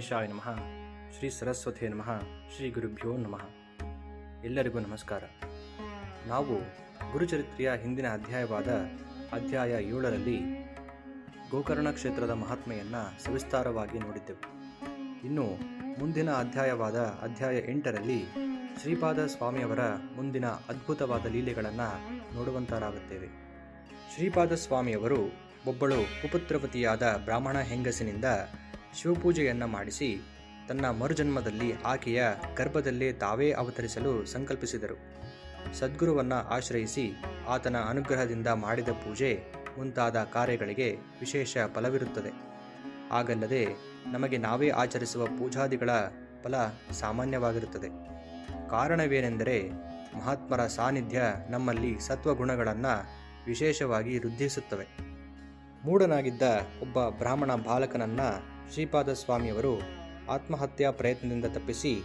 ಗಣೇಶಾಯ ನಮಃ. ಶ್ರೀ ಸರಸ್ವತಿ ನಮಃ. ಶ್ರೀ ಗುರುಭ್ಯೋ ನಮಃ. ಎಲ್ಲರಿಗೂ ನಮಸ್ಕಾರ. ನಾವು ಗುರುಚರಿತ್ರೆಯ ಹಿಂದಿನ ಅಧ್ಯಾಯವಾದ ಅಧ್ಯಾಯ ಏಳರಲ್ಲಿ ಗೋಕರ್ಣ ಕ್ಷೇತ್ರದ ಮಹಾತ್ಮೆಯನ್ನು ಸವಿಸ್ತಾರವಾಗಿ ನೋಡಿದ್ದೆವು. ಇನ್ನು ಮುಂದಿನ ಅಧ್ಯಾಯವಾದ ಅಧ್ಯಾಯ ಎಂಟರಲ್ಲಿ ಶ್ರೀಪಾದ ಸ್ವಾಮಿಯವರ ಮುಂದಿನ ಅದ್ಭುತವಾದ ಲೀಲೆಗಳನ್ನು ನೋಡುವಂತಾರಾಗುತ್ತೇವೆ. ಶ್ರೀಪಾದ ಸ್ವಾಮಿಯವರು ಒಬ್ಬಳು ಕುಪುತ್ರವತಿಯಾದ ಬ್ರಾಹ್ಮಣ ಹೆಂಗಸಿನಿಂದ ಶಿವಪೂಜೆಯನ್ನು ಮಾಡಿಸಿ ತನ್ನ ಮರುಜನ್ಮದಲ್ಲಿ ಆಕೆಯ ಗರ್ಭದಲ್ಲೇ ತಾವೇ ಅವತರಿಸಲು ಸಂಕಲ್ಪಿಸಿದರು. ಸದ್ಗುರುವನ್ನು ಆಶ್ರಯಿಸಿ ಆತನ ಅನುಗ್ರಹದಿಂದ ಮಾಡಿದ ಪೂಜೆ ಮುಂತಾದ ಕಾರ್ಯಗಳಿಗೆ ವಿಶೇಷ ಫಲವಿರುತ್ತದೆ. ಹಾಗಲ್ಲದೆ ನಮಗೆ ನಾವೇ ಆಚರಿಸುವ ಪೂಜಾದಿಗಳ ಫಲ ಸಾಮಾನ್ಯವಾಗಿರುತ್ತದೆ. ಕಾರಣವೇನೆಂದರೆ ಮಹಾತ್ಮರ ಸಾನ್ನಿಧ್ಯ ನಮ್ಮಲ್ಲಿ ಸತ್ವಗುಣಗಳನ್ನು ವಿಶೇಷವಾಗಿ ವೃದ್ಧಿಸುತ್ತವೆ. ಮೂಢನಾಗಿದ್ದ ಒಬ್ಬ ಬ್ರಾಹ್ಮಣ ಬಾಲಕನನ್ನ ಶ್ರೀಪಾದ ಸ್ವಾಮಿಯವರು ಆತ್ಮಹತ್ಯಾ ಪ್ರಯತ್ನದಿಂದ ತಪ್ಪಿಸಿ,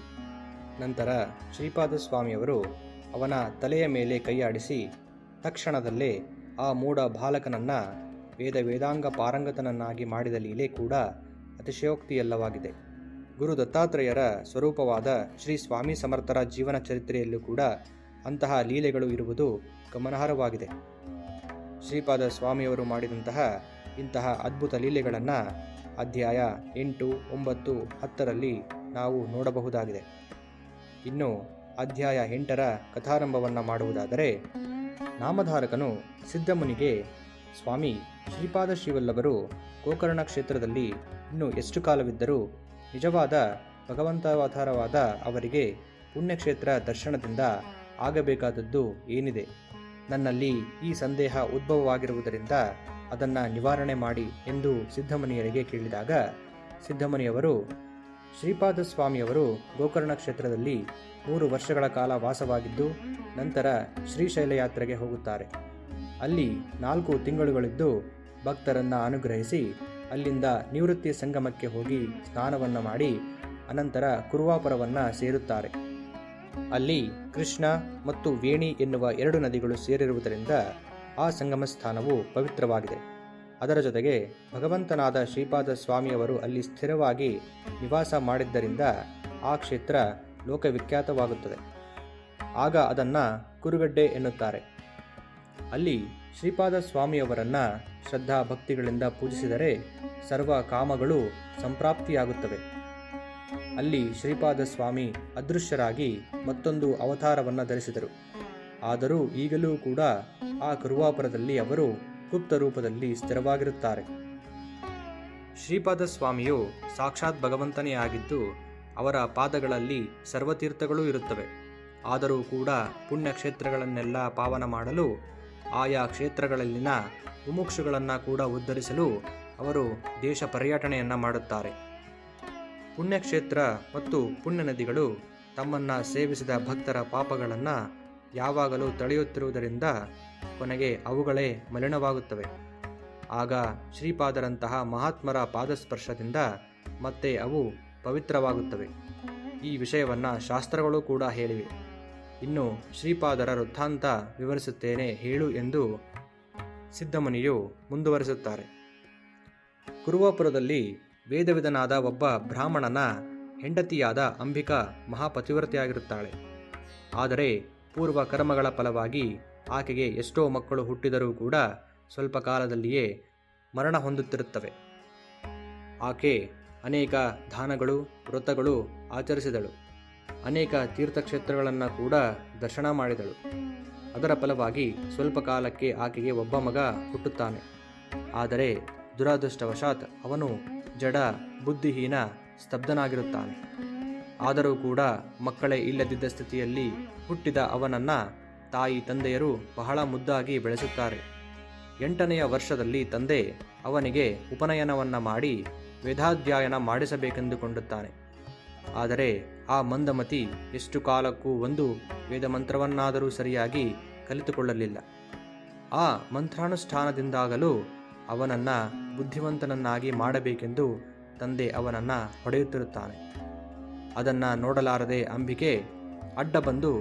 ನಂತರ ಶ್ರೀಪಾದ ಸ್ವಾಮಿಯವರು ಅವನ ತಲೆಯ ಮೇಲೆ ಕೈಯಾಡಿಸಿ ತಕ್ಷಣದಲ್ಲೇ ಆ ಮೂಢ ಬಾಲಕನನ್ನ ವೇದ ವೇದಾಂಗ ಪಾರಂಗತನನ್ನಾಗಿ ಮಾಡಿದ ಲೀಲೆ ಕೂಡ ಅತಿಶಯೋಕ್ತಿಯಲ್ಲವಾಗಿದೆ. ಗುರು ದತ್ತಾತ್ರೇಯರ ಸ್ವರೂಪವಾದ ಶ್ರೀ ಸ್ವಾಮಿ ಸಮರ್ಥರ ಜೀವನ ಚರಿತ್ರೆಯಲ್ಲೂ ಕೂಡ ಅಂತಹ ಲೀಲೆಗಳು ಇರುವುದು ಗಮನಾರ್ಹವಾಗಿದೆ. ಶ್ರೀಪಾದ ಸ್ವಾಮಿಯವರು ಮಾಡಿದಂತಹ ಇಂತಹ ಅದ್ಭುತ ಲೀಲೆಗಳನ್ನು ಅಧ್ಯಾಯ ಎಂಟು, ಒಂಬತ್ತು, ಹತ್ತರಲ್ಲಿ ನಾವು ನೋಡಬಹುದಾಗಿದೆ. ಇನ್ನು ಅಧ್ಯಾಯ ಎಂಟರ ಕಥಾರಂಭವನ್ನು ಮಾಡುವುದಾದರೆ, ನಾಮಧಾರಕನು ಸಿದ್ಧಮುನಿಗೆ, ಸ್ವಾಮಿ, ಶ್ರೀಪಾದ ಶ್ರೀವಲ್ಲಭರು ಗೋಕರ್ಣ ಕ್ಷೇತ್ರದಲ್ಲಿ ಇನ್ನು ಎಷ್ಟು ಕಾಲವಿದ್ದರೂ ನಿಜವಾದ ಭಗವಂತಾವತಾರವಾದ ಅವರಿಗೆ ಪುಣ್ಯಕ್ಷೇತ್ರ ದರ್ಶನದಿಂದ ಆಗಬೇಕಾದದ್ದು ಏನಿದೆ? ನನ್ನಲ್ಲಿ ಈ ಸಂದೇಹ ಉದ್ಭವವಾಗಿರುವುದರಿಂದ ಅದನ್ನು ನಿವಾರಣೆ ಮಾಡಿ ಎಂದು ಸಿದ್ಧಮನಿಯರಿಗೆ ಕೇಳಿದಾಗ ಸಿದ್ಧಮನಿಯವರು ಶ್ರೀಪಾದ ಸ್ವಾಮಿಯವರು ಗೋಕರ್ಣ ಕ್ಷೇತ್ರದಲ್ಲಿ ಮೂರು ವರ್ಷಗಳ ಕಾಲ ವಾಸವಾಗಿದ್ದು ನಂತರ ಶ್ರೀಶೈಲ ಯಾತ್ರೆಗೆ ಹೋಗುತ್ತಾರೆ. ಅಲ್ಲಿ ನಾಲ್ಕು ತಿಂಗಳುಗಳಿದ್ದು ಭಕ್ತರನ್ನು ಅನುಗ್ರಹಿಸಿ ಅಲ್ಲಿಂದ ನಿವೃತ್ತಿ ಸಂಗಮಕ್ಕೆ ಹೋಗಿ ಸ್ನಾನವನ್ನು ಮಾಡಿ ಅನಂತರ ಕುರುವಾಪುರವನ್ನು ಸೇರುತ್ತಾರೆ. ಅಲ್ಲಿ ಕೃಷ್ಣ ಮತ್ತು ವೇಣಿ ಎನ್ನುವ ಎರಡು ನದಿಗಳು ಸೇರಿರುವುದರಿಂದ ಆ ಸಂಗಮ ಸ್ಥಾನವು ಪವಿತ್ರವಾಗಿದೆ. ಅದರ ಜೊತೆಗೆ ಭಗವಂತನಾದ ಶ್ರೀಪಾದ ಸ್ವಾಮಿಯವರು ಅಲ್ಲಿ ಸ್ಥಿರವಾಗಿ ನಿವಾಸ ಮಾಡಿದ್ದರಿಂದ ಆ ಕ್ಷೇತ್ರ ಲೋಕವಿಖ್ಯಾತವಾಗುತ್ತದೆ. ಆಗ ಅದನ್ನು ಕುರುಗಡ್ಡೆ ಎನ್ನುತ್ತಾರೆ. ಅಲ್ಲಿ ಶ್ರೀಪಾದ ಸ್ವಾಮಿಯವರನ್ನು ಶ್ರದ್ಧಾ ಭಕ್ತಿಗಳಿಂದ ಪೂಜಿಸಿದರೆ ಸರ್ವ ಕಾಮಗಳು ಸಂಪ್ರಾಪ್ತಿಯಾಗುತ್ತವೆ. ಅಲ್ಲಿ ಶ್ರೀಪಾದ ಸ್ವಾಮಿ ಅದೃಶ್ಯರಾಗಿ ಮತ್ತೊಂದು ಅವತಾರವನ್ನು ಧರಿಸಿದರು. ಆದರೂ ಈಗಲೂ ಕೂಡ ಆ ಕರುವಾಪುರದಲ್ಲಿ ಅವರು ಗುಪ್ತ ರೂಪದಲ್ಲಿ ಸ್ಥಿರವಾಗಿರುತ್ತಾರೆ. ಶ್ರೀಪಾದ ಸ್ವಾಮಿಯು ಸಾಕ್ಷಾತ್ ಭಗವಂತನೇ ಆಗಿದ್ದು, ಅವರ ಪಾದಗಳಲ್ಲಿ ಸರ್ವತೀರ್ಥಗಳೂ ಇರುತ್ತವೆ. ಆದರೂ ಕೂಡ ಪುಣ್ಯ ಕ್ಷೇತ್ರಗಳನ್ನೆಲ್ಲ ಪಾವನ ಮಾಡಲು, ಆಯಾ ಕ್ಷೇತ್ರಗಳಲ್ಲಿನ ಮುಮುಕ್ಷುಗಳನ್ನು ಕೂಡ ಉದ್ಧರಿಸಲು ಅವರು ದೇಶ ಪರ್ಯಟನೆಯನ್ನು ಮಾಡುತ್ತಾರೆ. ಪುಣ್ಯಕ್ಷೇತ್ರ ಮತ್ತು ಪುಣ್ಯ ನದಿಗಳು ತಮ್ಮನ್ನು ಸೇವಿಸಿದ ಭಕ್ತರ ಪಾಪಗಳನ್ನು ಯಾವಾಗಲೂ ತಳೆಯುತ್ತಿರುವುದರಿಂದ ಕೊನೆಗೆ ಅವುಗಳೇ ಮಲಿನವಾಗುತ್ತವೆ. ಆಗ ಶ್ರೀಪಾದರಂತಹ ಮಹಾತ್ಮರ ಪಾದಸ್ಪರ್ಶದಿಂದ ಮತ್ತೆ ಅವು ಪವಿತ್ರವಾಗುತ್ತವೆ. ಈ ವಿಷಯವನ್ನು ಶಾಸ್ತ್ರಗಳು ಕೂಡ ಹೇಳಿವೆ. ಇನ್ನು ಶ್ರೀಪಾದರ ವೃತ್ತಾಂತ ವಿವರಿಸುತ್ತೇನೆ ಹೇಳು ಎಂದು ಸಿದ್ಧಮುನಿಯು ಮುಂದುವರಿಸುತ್ತಾರೆ. ಕುರುವಾಪುರದಲ್ಲಿ ವೇದವಿದನಾದ ಒಬ್ಬ ಬ್ರಾಹ್ಮಣನ ಹೆಂಡತಿಯಾದ ಅಂಬಿಕಾ ಮಹಾಪತಿವ್ರತೆಯಾಗಿರುತ್ತಾಳೆ. ಆದರೆ ಪೂರ್ವ ಕರ್ಮಗಳ ಫಲವಾಗಿ ಆಕೆಗೆ ಎಷ್ಟೋ ಮಕ್ಕಳು ಹುಟ್ಟಿದರೂ ಕೂಡ ಸ್ವಲ್ಪ ಕಾಲದಲ್ಲಿಯೇ ಮರಣ ಹೊಂದುತ್ತಿರುತ್ತವೆ. ಆಕೆ ಅನೇಕ ದಾನಗಳು, ವ್ರತಗಳು ಆಚರಿಸಿದಳು. ಅನೇಕ ತೀರ್ಥಕ್ಷೇತ್ರಗಳನ್ನು ಕೂಡ ದರ್ಶನ ಮಾಡಿದಳು. ಅದರ ಫಲವಾಗಿ ಸ್ವಲ್ಪ ಕಾಲಕ್ಕೆ ಆಕೆಗೆ ಒಬ್ಬ ಮಗ ಹುಟ್ಟುತ್ತಾನೆ. ಆದರೆ ದುರಾದೃಷ್ಟವಶಾತ್ ಅವನು ಜಡ, ಬುದ್ಧಿಹೀನ, ಸ್ತಬ್ಧನಾಗಿರುತ್ತಾನೆ. ಆದರೂ ಕೂಡ ಮಕ್ಕಳೇ ಇಲ್ಲದಿದ್ದ ಸ್ಥಿತಿಯಲ್ಲಿ ಹುಟ್ಟಿದ ಅವನನ್ನ ತಾಯಿ ತಂದೆಯರು ಬಹಳ ಮುದ್ದಾಗಿ ಬೆಳೆಸುತ್ತಾರೆ. ಎಂಟನೆಯ ವರ್ಷದಲ್ಲಿ ತಂದೆ ಅವನಿಗೆ ಉಪನಯನವನ್ನ ಮಾಡಿ ವೇದಾಧ್ಯಯನ ಮಾಡಿಸಬೇಕೆಂದುಕೊಂಡುತ್ತಾನೆ. ಆದರೆ ಆ ಮಂದಮತಿ ಎಷ್ಟು ಕಾಲಕ್ಕೂ ಒಂದು ವೇದ ಮಂತ್ರವನ್ನಾದರೂ ಸರಿಯಾಗಿ ಕಲಿತುಕೊಳ್ಳಲಿಲ್ಲ. ಆ ಮಂತ್ರಾನುಷ್ಠಾನದಿಂದಾಗಲೂ ಅವನನ್ನ ಬುದ್ಧಿವಂತನನ್ನಾಗಿ ಮಾಡಬೇಕೆಂದು ತಂದೆ ಅವನನ್ನ ಹೊಡೆಯುತ್ತಿರುತ್ತಾನೆ. ಅದನ್ನು ನೋಡಲಾರದೆ ಅಂಬಿಕೆ ಅಡ್ಡ ಬಂದು,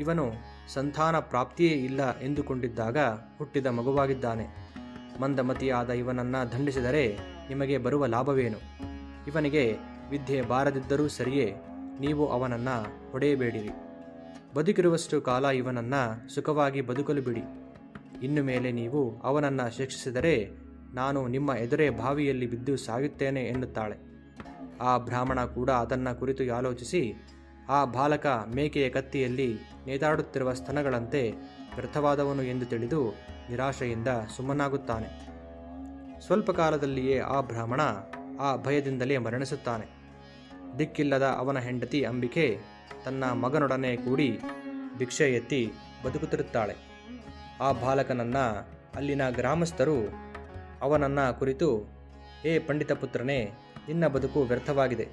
ಇವನು ಸಂತಾನ ಪ್ರಾಪ್ತಿಯೇ ಇಲ್ಲ ಎಂದುಕೊಂಡಿದ್ದಾಗ ಹುಟ್ಟಿದ ಮಗುವಾಗಿದ್ದಾನೆ. ಮಂದಮತಿಯಾದ ಇವನನ್ನ ದಂಡಿಸಿದರೆ ನಿಮಗೆ ಬರುವ ಲಾಭವೇನು? ಇವನಿಗೆ ವಿದ್ಯೆ ಬಾರದಿದ್ದರೂ ಸರಿಯೇ, ನೀವು ಅವನನ್ನು ಹೊಡೆಯಬೇಡಿರಿ. ಬದುಕಿರುವಷ್ಟು ಕಾಲ ಇವನನ್ನು ಸುಖವಾಗಿ ಬದುಕಲು ಬಿಡಿ. ಇನ್ನು ಮೇಲೆ ನೀವು ಅವನನ್ನು ಶಿಕ್ಷಿಸಿದರೆ ನಾನು ನಿಮ್ಮ ಎದುರೇ ಬಾವಿಯಲ್ಲಿ ಬಿದ್ದು ಸಾಯುತ್ತೇನೆ ಎನ್ನುತ್ತಾಳೆ. ಆ ಬ್ರಾಹ್ಮಣ ಕೂಡ ಅದನ್ನು ಕುರಿತು ಆಲೋಚಿಸಿ ಆ ಬಾಲಕ ಮೇಕೆಯ ಕತ್ತಿಯಲ್ಲಿ ನೇತಾಡುತ್ತಿರುವ ಸ್ತನಗಳಂತೆ ವ್ಯರ್ಥವಾದವನು ಎಂದು ತಿಳಿದು ನಿರಾಶೆಯಿಂದ ಸುಮ್ಮನಾಗುತ್ತಾನೆ. ಸ್ವಲ್ಪ ಕಾಲದಲ್ಲಿಯೇ ಆ ಬ್ರಾಹ್ಮಣ ಆ ಭಯದಿಂದಲೇ ಮರಣಿಸುತ್ತಾನೆ. ದಿಕ್ಕಿಲ್ಲದ ಅವನ ಹೆಂಡತಿ ಅಂಬಿಕೆ ತನ್ನ ಮಗನೊಡನೆ ಕೂಡಿ ಭಿಕ್ಷೆ ಎತ್ತಿ ಬದುಕುತ್ತಿರುತ್ತಾಳೆ. ಆ ಬಾಲಕನನ್ನ ಅಲ್ಲಿನ ಗ್ರಾಮಸ್ಥರು ಅವನನ್ನ ಕುರಿತು, ಏ ಪಂಡಿತ ಪುತ್ರನೇ, ನಿನ್ನ ಬದುಕು ವ್ಯರ್ಥವಾಗಿದೆ.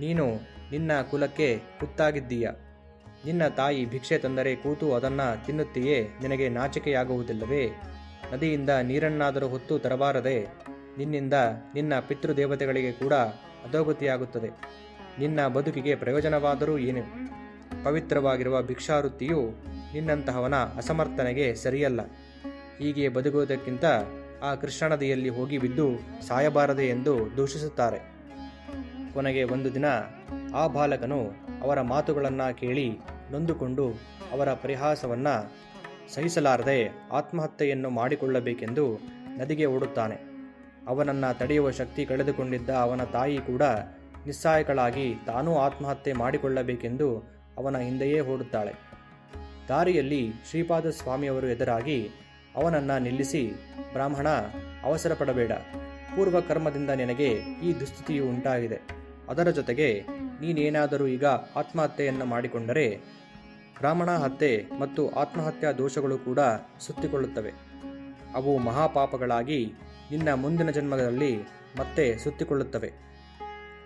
ನೀನು ನಿನ್ನ ಕುಲಕ್ಕೆ ಕುತ್ತಾಗಿದ್ದೀಯ ನಿನ್ನ ತಾಯಿ ಭಿಕ್ಷೆ ತಂದರೆ ಕೂತು ಅದನ್ನು ತಿನ್ನುತ್ತೀಯೇ? ನಿನಗೆ ನಾಚಿಕೆಯಾಗುವುದಿಲ್ಲವೇ? ನದಿಯಿಂದ ನೀರನ್ನಾದರೂ ಹೊತ್ತು ತರಬಾರದೆ, ನಿನ್ನಿಂದ ನಿನ್ನ ಪಿತೃದೇವತೆಗಳಿಗೆ ಕೂಡ ಅಧೋಗತಿಯಾಗುತ್ತದೆ. ನಿನ್ನ ಬದುಕಿಗೆ ಪ್ರಯೋಜನವಾದರೂ ಏನು? ಪವಿತ್ರವಾಗಿರುವ ಭಿಕ್ಷಾವೃತ್ತಿಯು ನಿನ್ನಂತಹವನ ಅಸಮರ್ಥನೆಗೆ ಸರಿಯಲ್ಲ. ಹೀಗೆ ಬದುಕುವುದಕ್ಕಿಂತ ಆ ಕೃಷ್ಣ ನದಿಯಲ್ಲಿ ಹೋಗಿ ಬಿದ್ದು ಸಾಯಬಾರದೆ ಎಂದು ದೂಷಿಸುತ್ತಾರೆ. ಕೊನೆಗೆ ಒಂದು ದಿನ ಆ ಬಾಲಕನು ಅವರ ಮಾತುಗಳನ್ನು ಕೇಳಿ ನೊಂದುಕೊಂಡು ಅವರ ಪರಿಹಾಸವನ್ನು ಸಹಿಸಲಾರದೆ ಆತ್ಮಹತ್ಯೆಯನ್ನು ಮಾಡಿಕೊಳ್ಳಬೇಕೆಂದು ನದಿಗೆ ಓಡುತ್ತಾನೆ. ಅವನನ್ನು ತಡೆಯುವ ಶಕ್ತಿ ಕಳೆದುಕೊಂಡಿದ್ದ ಅವನ ತಾಯಿ ಕೂಡ ನಿಸ್ಸಹಾಯಕಳಾಗಿ ತಾನೂ ಆತ್ಮಹತ್ಯೆ ಮಾಡಿಕೊಳ್ಳಬೇಕೆಂದು ಅವನ ಹಿಂದೆಯೇ ಓಡುತ್ತಾಳೆ. ದಾರಿಯಲ್ಲಿ ಶ್ರೀಪಾದ ಸ್ವಾಮಿಯವರು ಎದುರಾಗಿ ಅವನನ್ನು ನಿಲ್ಲಿಸಿ, ಬ್ರಾಹ್ಮಣ ಅವಸರ ಪಡಬೇಡ ಪೂರ್ವ ಕರ್ಮದಿಂದ ನಿನಗೆ ಈ ದುಸ್ಥಿತಿಯು ಉಂಟಾಗಿದೆ. ಅದರ ಜೊತೆಗೆ ನೀನೇನಾದರೂ ಈಗ ಆತ್ಮಹತ್ಯೆಯನ್ನು ಮಾಡಿಕೊಂಡರೆ, ಬ್ರಾಹ್ಮಣ ಹತ್ಯೆ ಮತ್ತು ಆತ್ಮಹತ್ಯಾ ದೋಷಗಳು ಕೂಡ ಸುತ್ತಿಕೊಳ್ಳುತ್ತವೆ. ಅವು ಮಹಾಪಾಪಗಳಾಗಿ ನಿನ್ನ ಮುಂದಿನ ಜನ್ಮದಲ್ಲಿ ಮತ್ತೆ ಸುತ್ತಿಕೊಳ್ಳುತ್ತವೆ.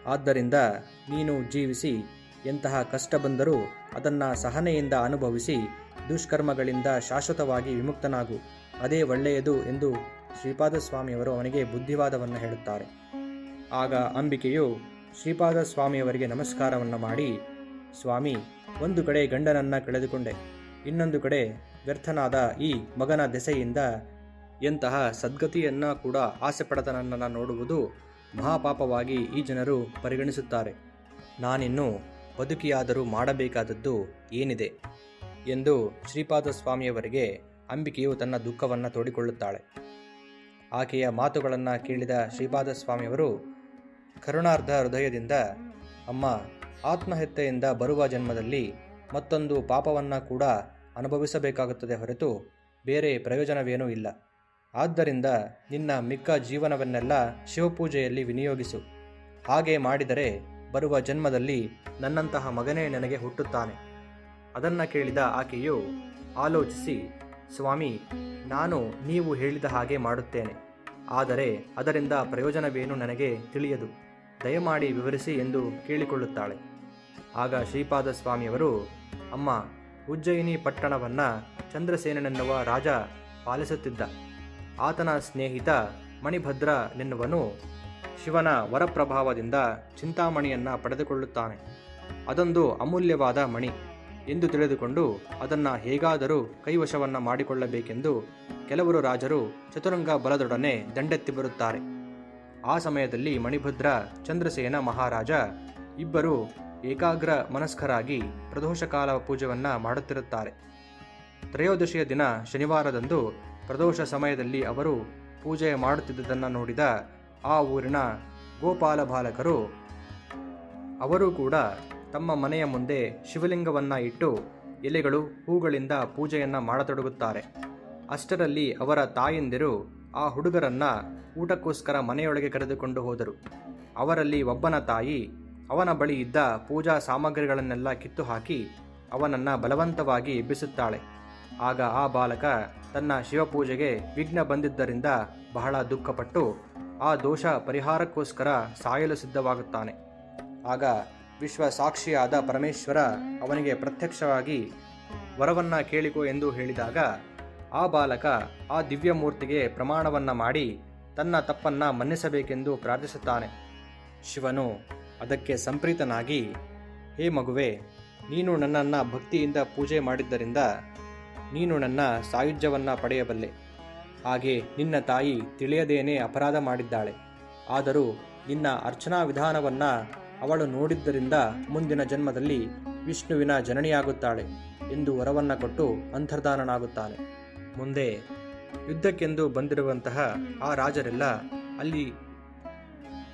ಆದ್ದರಿಂದ ನೀನು ಜೀವಿಸಿ, ಎಂತಹ ಕಷ್ಟ ಬಂದರೂ ಅದನ್ನು ಸಹನೆಯಿಂದ ಅನುಭವಿಸಿ ದುಷ್ಕರ್ಮಗಳಿಂದ ಶಾಶ್ವತವಾಗಿ ವಿಮುಕ್ತನಾಗು. ಅದೇ ಒಳ್ಳೆಯದು ಎಂದು ಶ್ರೀಪಾದ ಸ್ವಾಮಿಯವರು ಅವನಿಗೆ ಬುದ್ಧಿವಾದವನ್ನು ಹೇಳುತ್ತಾರೆ. ಆಗ ಅಂಬಿಕೆಯು ಶ್ರೀಪಾದ ಸ್ವಾಮಿಯವರಿಗೆ ನಮಸ್ಕಾರವನ್ನು ಮಾಡಿ, ಸ್ವಾಮಿ, ಒಂದು ಕಡೆ ಗಂಡನನ್ನು ಕಳೆದುಕೊಂಡೆ. ಇನ್ನೊಂದು ಕಡೆ ವ್ಯರ್ಥನಾದ ಈ ಮಗನ ದೆಸೆಯಿಂದ ಎಂತಹ ಸದ್ಗತಿಯನ್ನ ಕೂಡ ಆಸೆ ಪಡೆದ ನನ್ನನ್ನು ನೋಡುವುದು ಮಹಾಪಾಪವಾಗಿ ಈ ಜನರು ಪರಿಗಣಿಸುತ್ತಾರೆ. ನಾನಿನ್ನು ಬದುಕಿಯಾದರೂ ಮಾಡಬೇಕಾದದ್ದು ಏನಿದೆ? ಎಂದು ಶ್ರೀಪಾದ ಸ್ವಾಮಿಯವರಿಗೆ ಅಂಬಿಕೆಯು ತನ್ನ ದುಃಖವನ್ನು ತೋಡಿಕೊಳ್ಳುತ್ತಾಳೆ. ಆಕೆಯ ಮಾತುಗಳನ್ನು ಕೇಳಿದ ಶ್ರೀಪಾದ ಸ್ವಾಮಿಯವರು ಕರುಣಾರ್ಧ ಹೃದಯದಿಂದ ಅಮ್ಮ, ಆತ್ಮಹತ್ಯೆಯಿಂದ ಬರುವ ಜನ್ಮದಲ್ಲಿ ಮತ್ತೊಂದು ಪಾಪವನ್ನು ಕೂಡ ಅನುಭವಿಸಬೇಕಾಗುತ್ತದೆ ಹೊರತು ಬೇರೆ ಪ್ರಯೋಜನವೇನೂ ಇಲ್ಲ. ಆದ್ದರಿಂದ ನಿನ್ನ ಮಿಕ್ಕ ಜೀವನವನ್ನೆಲ್ಲ ಶಿವಪೂಜೆಯಲ್ಲಿ ವಿನಿಯೋಗಿಸು. ಹಾಗೆ ಮಾಡಿದರೆ ಬರುವ ಜನ್ಮದಲ್ಲಿ ನನ್ನಂತಹ ಮಗನೇ ನನಗೆ ಹುಟ್ಟುತ್ತಾನೆ. ಅದನ್ನು ಕೇಳಿದ ಆಕೆಯು, ಆಲೋಚಿಸಿ, ಸ್ವಾಮಿ, ನಾನು ನೀವು ಹೇಳಿದ ಹಾಗೆ ಮಾಡುತ್ತೇನೆ. ಆದರೆ ಅದರಿಂದ ಪ್ರಯೋಜನವೇನು ನನಗೆ ತಿಳಿಯದು. ದಯಮಾಡಿ ವಿವರಿಸಿ ಎಂದು ಕೇಳಿಕೊಳ್ಳುತ್ತಾಳೆ. ಆಗ ಶ್ರೀಪಾದ ಸ್ವಾಮಿಯವರು ಅಮ್ಮ, ಉಜ್ಜಯಿನಿ ಪಟ್ಟಣವನ್ನು ಚಂದ್ರಸೇನನೆನ್ನುವ ರಾಜ ಪಾಲಿಸುತ್ತಿದ್ದ. ಆತನ ಸ್ನೇಹಿತ ಮಣಿಭದ್ರನೆನ್ನುವನು ಶಿವನ ವರಪ್ರಭಾವದಿಂದ ಚಿಂತಾಮಣಿಯನ್ನು ಪಡೆದುಕೊಳ್ಳುತ್ತಾನೆ. ಅದೊಂದು ಅಮೂಲ್ಯವಾದ ಮಣಿ. ಎಂದು ತಿಳಿದುಕೊಂಡು ಅದನ್ನು ಹೇಗಾದರೂ ಕೈವಶವನ್ನು ಮಾಡಿಕೊಳ್ಳಬೇಕೆಂದು ಕೆಲವರು ರಾಜರು ಚತುರಂಗ ಬಲದೊಡನೆ ದಂಡೆತ್ತಿ ಬರುತ್ತಾರೆ. ಆ ಸಮಯದಲ್ಲಿ ಮಣಿಭದ್ರ, ಚಂದ್ರಸೇನ ಮಹಾರಾಜ ಇಬ್ಬರು ಏಕಾಗ್ರ ಮನಸ್ಕರಾಗಿ ಪ್ರದೋಷಕಾಲ ಪೂಜೆಯನ್ನು ಮಾಡುತ್ತಿರುತ್ತಾರೆ. ತ್ರಯೋದಶಿಯ ದಿನ ಶನಿವಾರದಂದು ಪ್ರದೋಷ ಸಮಯದಲ್ಲಿ ಅವರು ಪೂಜೆ ಮಾಡುತ್ತಿದ್ದುದನ್ನು ನೋಡಿದ ಆ ಊರಿನ ಗೋಪಾಲ ಬಾಲಕರು ಅವರು ಕೂಡ ತಮ್ಮ ಮನೆಯ ಮುಂದೆ ಶಿವಲಿಂಗವನ್ನ ಇಟ್ಟು ಎಲೆಗಳು ಹೂಗಳಿಂದ ಪೂಜೆಯನ್ನು ಮಾಡತೊಡಗುತ್ತಾರೆ. ಅಷ್ಟರಲ್ಲಿ ಅವರ ತಾಯಂದಿರು ಆ ಹುಡುಗರನ್ನ ಊಟಕ್ಕೋಸ್ಕರ ಮನೆಯೊಳಗೆ ಕರೆದುಕೊಂಡು ಹೋದರು. ಅವರಲ್ಲಿ ಒಬ್ಬನ ತಾಯಿ ಅವನ ಬಳಿ ಇದ್ದ ಪೂಜಾ ಸಾಮಗ್ರಿಗಳನ್ನೆಲ್ಲ ಕಿತ್ತು ಹಾಕಿ ಅವನನ್ನ ಬಲವಂತವಾಗಿ ಎಬ್ಬಿಸುತ್ತಾಳೆ. ಆಗ ಆ ಬಾಲಕ ತನ್ನ ಶಿವಪೂಜೆಗೆ ವಿಘ್ನ ಬಂದಿದ್ದರಿಂದ ಬಹಳ ದುಃಖಪಟ್ಟು ಆ ದೋಷ ಪರಿಹಾರಕ್ಕೋಸ್ಕರ ಸಾಯಲು ಸಿದ್ಧವಾಗುತ್ತಾನೆ. ಆಗ ವಿಶ್ವ ಸಾಕ್ಷಿಯಾದ ಪರಮೇಶ್ವರ ಅವನಿಗೆ ಪ್ರತ್ಯಕ್ಷವಾಗಿ, ವರವನ್ನ ಕೇಳಿಕೊ ಎಂದು ಹೇಳಿದಾಗ, ಆ ಬಾಲಕ ಆ ದಿವ್ಯಮೂರ್ತಿಗೆ ಪ್ರಮಾಣವನ್ನ ಮಾಡಿ ತನ್ನ ತಪ್ಪನ್ನ ಮನ್ನಿಸಬೇಕೆಂದು ಪ್ರಾರ್ಥಿಸುತ್ತಾನೆ. ಶಿವನು ಅದಕ್ಕೆ ಸಂಪ್ರೀತನಾಗಿ, ಹೇ ಮಗುವೆ, ನೀನು ನನ್ನನ್ನು ಭಕ್ತಿಯಿಂದ ಪೂಜೆ ಮಾಡಿದ್ದರಿಂದ ನೀನು ನನ್ನ ಸಾಯುಜ್ಯವನ್ನು ಪಡೆಯಬಲ್ಲೆ. ಹಾಗೆ ನಿನ್ನ ತಾಯಿ ತಿಳಿಯದೇನೆ ಅಪರಾಧ ಮಾಡಿದ್ದಾಳೆ. ಆದರೂ ನಿನ್ನ ಅರ್ಚನಾ ವಿಧಾನವನ್ನ ಅವಳು ನೋಡಿದ್ದರಿಂದ ಮುಂದಿನ ಜನ್ಮದಲ್ಲಿ ವಿಷ್ಣುವಿನ ಜನನಿಯಾಗುತ್ತಾಳೆ ಎಂದು ವರವನ್ನು ಕೊಟ್ಟು ಅಂತರ್ಧಾನನಾಗುತ್ತಾನೆ ಮುಂದೆ ಯುದ್ಧಕ್ಕೆಂದು ಬಂದಿರುವಂತಹ ಆ ರಾಜರೆಲ್ಲ ಅಲ್ಲಿ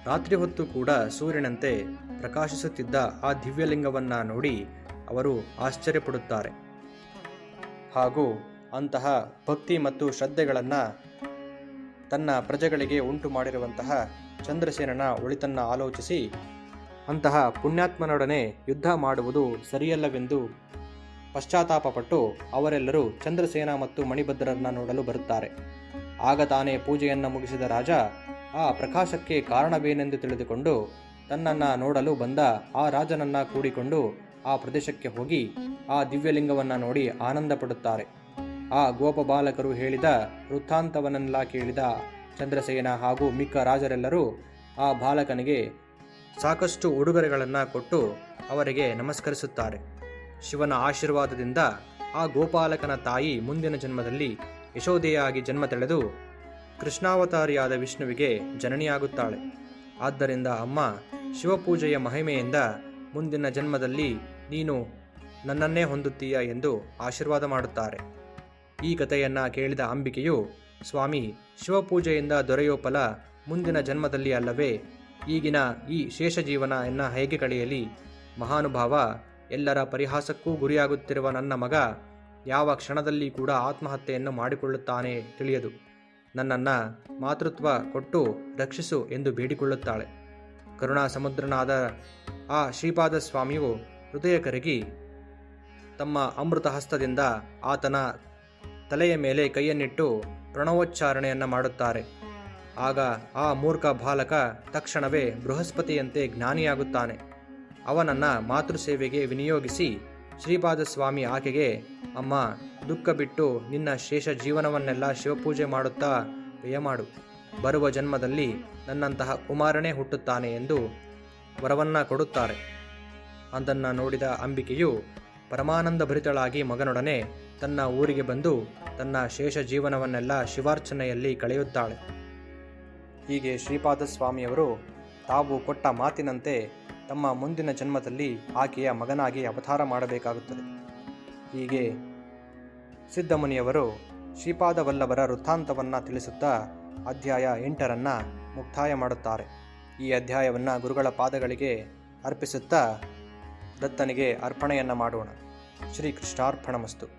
ರಾತ್ರಿ ಹೊತ್ತು ಕೂಡ ಸೂರ್ಯನಂತೆ ಪ್ರಕಾಶಿಸುತ್ತಿದ್ದ ಆ ದಿವ್ಯಲಿಂಗವನ್ನು ನೋಡಿ ಅವರು ಆಶ್ಚರ್ಯಪಡುತ್ತಾರೆ. ಹಾಗೂ ಅಂತಹ ಭಕ್ತಿ ಮತ್ತು ಶ್ರದ್ಧೆಗಳನ್ನು ತನ್ನ ಪ್ರಜೆಗಳಿಗೆ ಉಂಟು ಮಾಡಿರುವಂತಹ ಚಂದ್ರಸೇನನ ಒಳಿತನ್ನ ಆಲೋಚಿಸಿ ಅಂತಹ ಪುಣ್ಯಾತ್ಮನೊಡನೆ ಯುದ್ಧ ಮಾಡುವುದು ಸರಿಯಲ್ಲವೆಂದು ಪಶ್ಚಾತ್ತಾಪಪಟ್ಟು ಅವರೆಲ್ಲರೂ ಚಂದ್ರಸೇನ ಮತ್ತು ಮಣಿಭದ್ರರನ್ನ ನೋಡಲು ಬರುತ್ತಾರೆ. ಆಗ ತಾನೇ ಪೂಜೆಯನ್ನು ಮುಗಿಸಿದ ರಾಜ ಆ ಪ್ರಕಾಶಕ್ಕೆ ಕಾರಣವೇನೆಂದು ತಿಳಿದುಕೊಂಡು ತನ್ನನ್ನು ನೋಡಲು ಬಂದ ಆ ರಾಜನನ್ನ ಕೂಡಿಕೊಂಡು ಆ ಪ್ರದೇಶಕ್ಕೆ ಹೋಗಿ ಆ ದಿವ್ಯಲಿಂಗವನ್ನು ನೋಡಿ ಆನಂದ ಪಡುತ್ತಾರೆ ಆ ಗೋಪಬಾಲಕರು ಹೇಳಿದ ವೃತ್ತಾಂತವನ್ನೆಲ್ಲ ಕೇಳಿದ ಚಂದ್ರಸೇನ ಹಾಗೂ ಮಿಕ್ಕ ರಾಜರೆಲ್ಲರೂ ಆ ಬಾಲಕನಿಗೆ ಸಾಕಷ್ಟು ಉಡುಗೊರೆಗಳನ್ನು ಕೊಟ್ಟು ಅವರಿಗೆ ನಮಸ್ಕರಿಸುತ್ತಾರೆ. ಶಿವನ ಆಶೀರ್ವಾದದಿಂದ ಆ ಗೋಪಾಲಕನ ತಾಯಿ ಮುಂದಿನ ಜನ್ಮದಲ್ಲಿ ಯಶೋದೆಯಾಗಿ ಜನ್ಮ ತಳೆದು ಕೃಷ್ಣಾವತಾರಿಯಾದ ವಿಷ್ಣುವಿಗೆ ಜನನಿಯಾಗುತ್ತಾಳೆ. ಆದ್ದರಿಂದ ಅಮ್ಮ, ಶಿವಪೂಜೆಯ ಮಹಿಮೆಯಿಂದ ಮುಂದಿನ ಜನ್ಮದಲ್ಲಿ ನೀನು ನನ್ನನ್ನೇ ಹೊಂದುತ್ತೀಯ ಎಂದು ಆಶೀರ್ವಾದ ಮಾಡುತ್ತಾರೆ. ಈ ಕಥೆಯನ್ನು ಕೇಳಿದ ಅಂಬಿಕೆಯು, ಸ್ವಾಮಿ, ಶಿವಪೂಜೆಯಿಂದ ದೊರೆಯೋ ಫಲ ಮುಂದಿನ ಜನ್ಮದಲ್ಲಿ ಅಲ್ಲವೇ? ಈಗಿನ ಈ ಶೇಷ ಜೀವನ ಎನ್ನ ಹೇಗೆ ಕಳೆಯಲಿ? ಮಹಾನುಭಾವ, ಎಲ್ಲರ ಪರಿಹಾಸಕ್ಕೂ ಗುರಿಯಾಗುತ್ತಿರುವ ನನ್ನ ಮಗ ಯಾವ ಕ್ಷಣದಲ್ಲಿ ಕೂಡ ಆತ್ಮಹತ್ಯೆಯನ್ನು ಮಾಡಿಕೊಳ್ಳುತ್ತಾನೆ ತಿಳಿಯದು. ನನ್ನನ್ನು ಮಾತೃತ್ವ ಕೊಟ್ಟು ರಕ್ಷಿಸು ಎಂದು ಬೇಡಿಕೊಳ್ಳುತ್ತಾಳೆ. ಕರುಣಾ ಸಮುದ್ರನಾದ ಆ ಶ್ರೀಪಾದ ಸ್ವಾಮಿಯು ಹೃದಯ ಕರಗಿ ತಮ್ಮ ಅಮೃತ ಹಸ್ತದಿಂದ ಆತನ ತಲೆಯ ಮೇಲೆ ಕೈಯನ್ನಿಟ್ಟು ಪ್ರಣವೋಚ್ಚಾರಣೆಯನ್ನು ಮಾಡುತ್ತಾರೆ. ಆಗ ಆ ಮೂರ್ಖ ಬಾಲಕ ತಕ್ಷಣವೇ ಬೃಹಸ್ಪತಿಯಂತೆ ಜ್ಞಾನಿಯಾಗುತ್ತಾನೆ. ಅವನನ್ನ ಮಾತೃಸೇವೆಗೆ ವಿನಿಯೋಗಿಸಿ ಶ್ರೀಪಾದ ಸ್ವಾಮಿ ಆಕೆಗೆ, ಅಮ್ಮ, ದುಃಖ ಬಿಟ್ಟು ನಿನ್ನ ಶೇಷ ಜೀವನವನ್ನೆಲ್ಲ ಶಿವಪೂಜೆ ಮಾಡುತ್ತಾ ವ್ಯಯಮಾಡು ಬರುವ ಜನ್ಮದಲ್ಲಿ ನನ್ನಂತಹ ಕುಮಾರನೇ ಹುಟ್ಟುತ್ತಾನೆ ಎಂದು ವರವನ್ನ ಕೊಡುತ್ತಾರೆ ಅದನ್ನು ನೋಡಿದ ಅಂಬಿಕೆಯು ಪರಮಾನಂದ ಭರಿತಳಾಗಿ ಮಗನೊಡನೆ ತನ್ನ ಊರಿಗೆ ಬಂದು ತನ್ನ ಶೇಷ ಜೀವನವನ್ನೆಲ್ಲ ಶಿವಾರ್ಚನೆಯಲ್ಲಿ ಕಳೆಯುತ್ತಾಳೆ. ಹೀಗೆ ಶ್ರೀಪಾದ ಸ್ವಾಮಿಯವರು ತಾವು ಕೊಟ್ಟ ಮಾತಿನಂತೆ ತಮ್ಮ ಮುಂದಿನ ಜನ್ಮದಲ್ಲಿ ಆಕೆಯ ಮಗನಾಗಿ ಅವತಾರ ಮಾಡಬೇಕಾಗುತ್ತದೆ. ಹೀಗೆ ಸಿದ್ಧಮುನಿಯವರು ಶ್ರೀಪಾದವಲ್ಲಭರ ವೃತ್ತಾಂತವನ್ನು ತಿಳಿಸುತ್ತಾ ಅಧ್ಯಾಯ ಎಂಟರನ್ನು ಮುಕ್ತಾಯ ಮಾಡುತ್ತಾರೆ. ಈ ಅಧ್ಯಾಯವನ್ನು ಗುರುಗಳ ಪಾದಗಳಿಗೆ ಅರ್ಪಿಸುತ್ತಾ ದತ್ತನಿಗೆ ಅರ್ಪಣೆಯನ್ನು ಮಾಡೋಣ. ಶ್ರೀ ಕೃಷ್ಣಾರ್ಪಣಮಸ್ತು